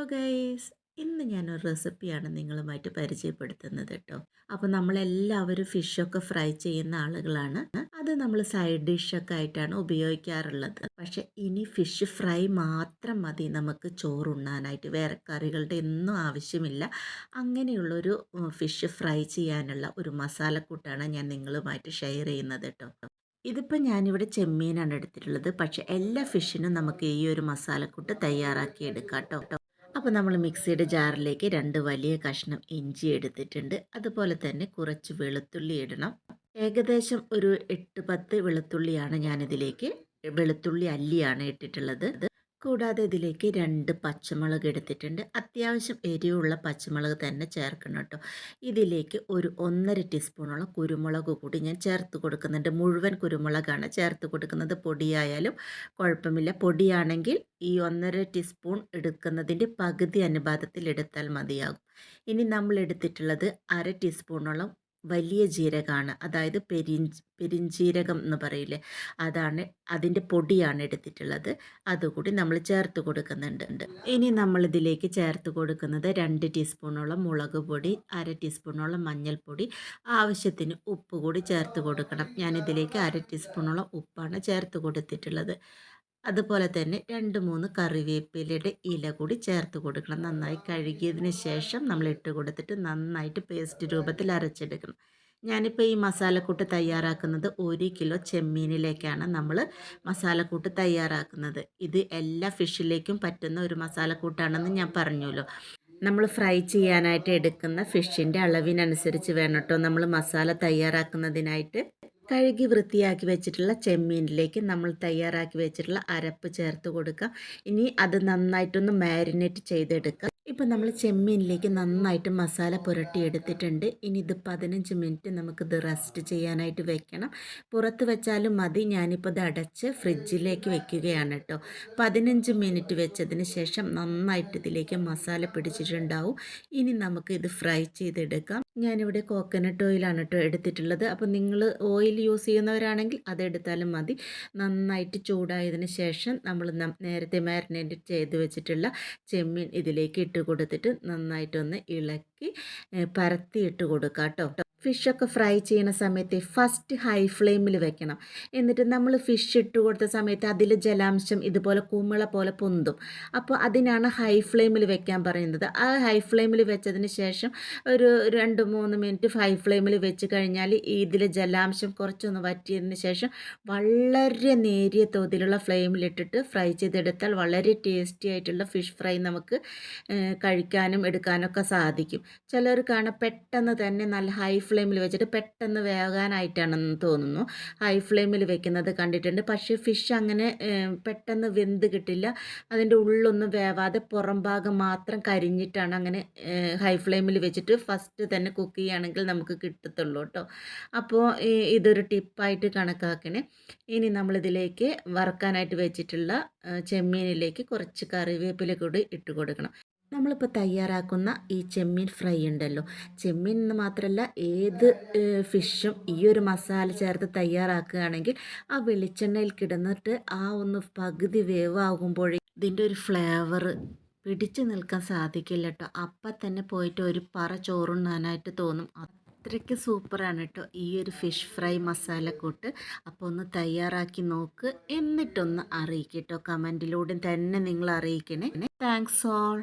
Hello guys. ഇന്ന് ഞാനൊരു റെസിപ്പിയാണ് നിങ്ങളുമായിട്ട് പരിചയപ്പെടുത്തുന്നത് കേട്ടോ. അപ്പോൾ നമ്മളെല്ലാവരും ഫിഷൊക്കെ ഫ്രൈ ചെയ്യുന്ന ആളുകളാണ്. അത് നമ്മൾ സൈഡ് ഡിഷൊക്കെ ആയിട്ടാണ് ഉപയോഗിക്കാറുള്ളത്. പക്ഷെ ഇനി ഫിഷ് ഫ്രൈ മാത്രം മതി. നമുക്ക് ചോറുണ്ണാനായിട്ട് വേറെ കറികളുടെ ഒന്നും ആവശ്യമില്ല. അങ്ങനെയുള്ളൊരു ഫിഷ് ഫ്രൈ ചെയ്യാനുള്ള ഒരു മസാലക്കൂട്ടാണ് ഞാൻ നിങ്ങളുമായിട്ട് ഷെയർ ചെയ്യുന്നത് കേട്ടോ. ഇതിപ്പോൾ ഞാനിവിടെ ചെമ്മീനാണ് എടുത്തിട്ടുള്ളത്. പക്ഷേ എല്ലാ ഫിഷിനും നമുക്ക് ഈ ഒരു മസാലക്കൂട്ട് തയ്യാറാക്കി എടുക്കാം കേട്ടോ. അപ്പോൾ നമ്മൾ മിക്സിയുടെ ജാറിലേക്ക് രണ്ട് വലിയ കഷ്ണം ഇഞ്ചി എടുത്തിട്ടുണ്ട്. അതുപോലെ തന്നെ കുറച്ച് വെളുത്തുള്ളി ഇടണം. ഏകദേശം ഒരു എട്ട് പത്ത് വെളുത്തുള്ളിയാണ് ഞാനിതിലേക്ക് വെളുത്തുള്ളി അല്ലിയാണ് ഇട്ടിട്ടുള്ളത്. കൂടാതെ ഇതിലേക്ക് രണ്ട് പച്ചമുളക് എടുത്തിട്ടുണ്ട്. അത്യാവശ്യം എരിവുള്ള പച്ചമുളക് തന്നെ ചേർക്കണം കേട്ടോ. ഇതിലേക്ക് ഒരു ഒന്നര ടീസ്പൂണോളം കുരുമുളക് കൂടി ഞാൻ ചേർത്ത് കൊടുക്കുന്നുണ്ട്. മുഴുവൻ കുരുമുളകാണ് ചേർത്ത് കൊടുക്കുന്നത്. പൊടിയായാലും കുഴപ്പമില്ല. പൊടിയാണെങ്കിൽ ഈ ഒന്നര ടീസ്പൂൺ എടുക്കുന്നതിന്റെ പകുതി അനുപാതത്തിൽ എടുത്താൽ മതിയാകും. ഇനി നമ്മൾ എടുത്തിട്ടുള്ളത് അര ടീസ്പൂണോളം വലിയ ജീരകമാണ് അതായത് പെരിഞ്ച് പെരിഞ്ജീരകം എന്ന് പറയില്ലേ അതാണ് അതിന്റെ പൊടിയാണ് എടുത്തിട്ടുള്ളത്. അതുകൂടി നമ്മൾ ചേർത്ത് കൊടുക്കുന്നുണ്ട്. ഇനി നമ്മൾ ഇതിലേക്ക് ചേർത്ത് കൊടുക്കുന്നത് രണ്ട് ടീസ്പൂണോളം മുളക് പൊടി അര ടീസ്പൂണോളം മഞ്ഞൾപ്പൊടി ആവശ്യത്തിന് ഉപ്പ് കൂടി ചേർത്ത് കൊടുക്കണം. ഞാനിതിലേക്ക് അര ടീസ്പൂണോളം ഉപ്പാണ് ചേർത്ത് കൊടുത്തിട്ടുള്ളത്. അതുപോലെ തന്നെ രണ്ട് മൂന്ന് കറിവേപ്പിലയുടെ ഇല കൂടി ചേർത്ത് കൊടുക്കണം. നന്നായി കഴുകിയതിന് ശേഷം നമ്മൾ ഇട്ട് കൊടുത്തിട്ട് നന്നായിട്ട് പേസ്റ്റ് രൂപത്തിൽ അരച്ചെടുക്കണം. ഞാനിപ്പോൾ ഈ മസാലക്കൂട്ട് തയ്യാറാക്കുന്നത് ഒരു കിലോ ചെമ്മീനിലേക്കാണ് നമ്മൾ മസാലക്കൂട്ട് തയ്യാറാക്കുന്നത്. ഇത് എല്ലാ ഫിഷിലേക്കും പറ്റുന്ന ഒരു മസാലക്കൂട്ടാണെന്ന് ഞാൻ പറഞ്ഞല്ലോ. നമ്മൾ ഫ്രൈ ചെയ്യാനായിട്ട് എടുക്കുന്ന ഫിഷിന്റെ അളവിനനുസരിച്ച് വേണം കേട്ടോ നമ്മൾ മസാല തയ്യാറാക്കുന്നതിനായിട്ട്. കഴുകി വൃത്തിയാക്കി വെച്ചിട്ടുള്ള ചെമ്മീനിലേക്ക് നമ്മൾ തയ്യാറാക്കി വെച്ചിട്ടുള്ള അരപ്പ് ചേർത്ത് കൊടുക്കുക. ഇനി അത് നന്നായിട്ടൊന്ന് മാരിനേറ്റ് ചെയ്തെടുക്കുക. ഇപ്പം നമ്മൾ ചെമ്മീനിലേക്ക് നന്നായിട്ട് മസാല പുരട്ടി എടുത്തിട്ടുണ്ട് ഇനി ഇത് പതിനഞ്ച് മിനിറ്റ് നമുക്കിത് റെസ്റ്റ് ചെയ്യാനായിട്ട് വെക്കണം. പുറത്ത് വെച്ചാലും മതി. ഞാനിപ്പോൾ ഇത് അടച്ച് ഫ്രിഡ്ജിലേക്ക് വെക്കുകയാണ് കേട്ടോ. പതിനഞ്ച് മിനിറ്റ് വെച്ചതിന് ശേഷം നന്നായിട്ട് ഇതിലേക്ക് മസാല പിടിച്ചിട്ടുണ്ടാവും. ഇനി നമുക്ക് ഇത് ഫ്രൈ ചെയ്തെടുക്കാം. ഞാനിവിടെ കോക്കനട്ട് ഓയിലാണ് കേട്ടോ എടുത്തിട്ടുള്ളത്. അപ്പോൾ നിങ്ങൾ ഓയിൽ യൂസ് ചെയ്യുന്നവരാണെങ്കിൽ അതെടുത്താലും മതി. നന്നായിട്ട് ചൂടായതിന് ശേഷം നമ്മൾ നേരത്തെ മാരിനേറ്റ് ചെയ്ത് വെച്ചിട്ടുള്ള ചെമ്മീൻ ഇതിലേക്ക് ഇട്ട് കൊടുത്തിട്ട് നന്നായിട്ടൊന്ന് ഇളക്കി പരത്തി ഇട്ട് കൊടുക്കാം കേട്ടോ ഫിഷൊക്കെ ഫ്രൈ ചെയ്യുന്ന സമയത്ത് ഫസ്റ്റ് ഹൈ ഫ്ലെയിമിൽ വെക്കണം. എന്നിട്ട് നമ്മൾ ഫിഷ് ഇട്ട് കൊടുത്ത സമയത്ത് അതിൽ ജലാംശം ഇതുപോലെ കുമിള പോലെ പൊന്തും. അപ്പോൾ അതിനാണ് ഹൈ ഫ്ലെയിമിൽ വെക്കാൻ പറയുന്നത്. ആ ഹൈ ഫ്ലെയിമിൽ വെച്ചതിന് ശേഷം ഒരു രണ്ട് മൂന്ന് മിനിറ്റ് ഹൈ ഫ്ലെയിമിൽ വെച്ച് കഴിഞ്ഞാൽ ഇതിൽ ജലാംശം കുറച്ചൊന്ന് വറ്റിയതിന് ശേഷം വളരെ നേരിയ തോതിലുള്ള ഫ്ലെയിമിലിട്ടിട്ട് ഫ്രൈ ചെയ്തെടുത്താൽ വളരെ ടേസ്റ്റി ആയിട്ടുള്ള ഫിഷ് ഫ്രൈ നമുക്ക് കഴിക്കാനും എടുക്കാനൊക്കെ സാധിക്കും. ചിലർ പെട്ടെന്ന് തന്നെ നല്ല ഹൈ ഫ്ലെയിമിൽ വെച്ചിട്ട് പെട്ടെന്ന് വേകാനായിട്ടാണെന്ന് തോന്നുന്നു. ഹൈ ഫ്ലെയിമിൽ വെക്കുന്നത് കണ്ടിട്ടുണ്ട്. പക്ഷേ ഫിഷ് അങ്ങനെ പെട്ടെന്ന് വെന്ത് കിട്ടില്ല. അതിന്റെ ഉള്ളൊന്നും വേവാതെ പുറം ഭാഗം മാത്രം കരിഞ്ഞിട്ടാണ് അങ്ങനെ ഹൈ ഫ്ലെയിമിൽ വെച്ചിട്ട് ഫസ്റ്റ് തന്നെ കുക്ക് ചെയ്യുകയാണെങ്കിൽ നമുക്ക് കിട്ടത്തുള്ളൂ കേട്ടോ അപ്പോൾ ഇതൊരു ടിപ്പായിട്ട് കണക്കാക്കണേ. ഇനി നമ്മളിതിലേക്ക് വറുക്കാനായിട്ട് വെച്ചിട്ടുള്ള ചെമ്മീനിലേക്ക് കുറച്ച് കറിവേപ്പില കൂടി ഇട്ട് കൊടുക്കണം. നമ്മളിപ്പോൾ തയ്യാറാക്കുന്ന ഈ ചെമ്മീൻ ഫ്രൈ ഉണ്ടല്ലോ. ചെമ്മീൻ എന്ന് മാത്രമല്ല ഏത് ഫിഷും ഈ ഒരു മസാല ചേർത്ത് തയ്യാറാക്കുകയാണെങ്കിൽ ആ വെളിച്ചെണ്ണയിൽ കിടന്നിട്ട് ആ ഒന്ന് പകുതി വേവാകുമ്പോഴേ ഇതിന്റെ ഒരു ഫ്ലേവർ പിടിച്ചു നിൽക്കാൻ സാധിക്കില്ല കേട്ടോ അപ്പം തന്നെ പോയിട്ട് ഒരു പറ ചോറുണ്ണാനായിട്ട് തോന്നും. അത്രയ്ക്ക് സൂപ്പറാണ് കേട്ടോ ഈ ഒരു ഫിഷ് ഫ്രൈ മസാല മസാലക്കൂട്ട് അപ്പോൾ ഒന്ന് തയ്യാറാക്കി നോക്ക്. എന്നിട്ടൊന്ന് അറിയിക്കട്ടോ കമന്റിലൂടെ തന്നെ നിങ്ങൾ അറിയിക്കണേ. Thanks all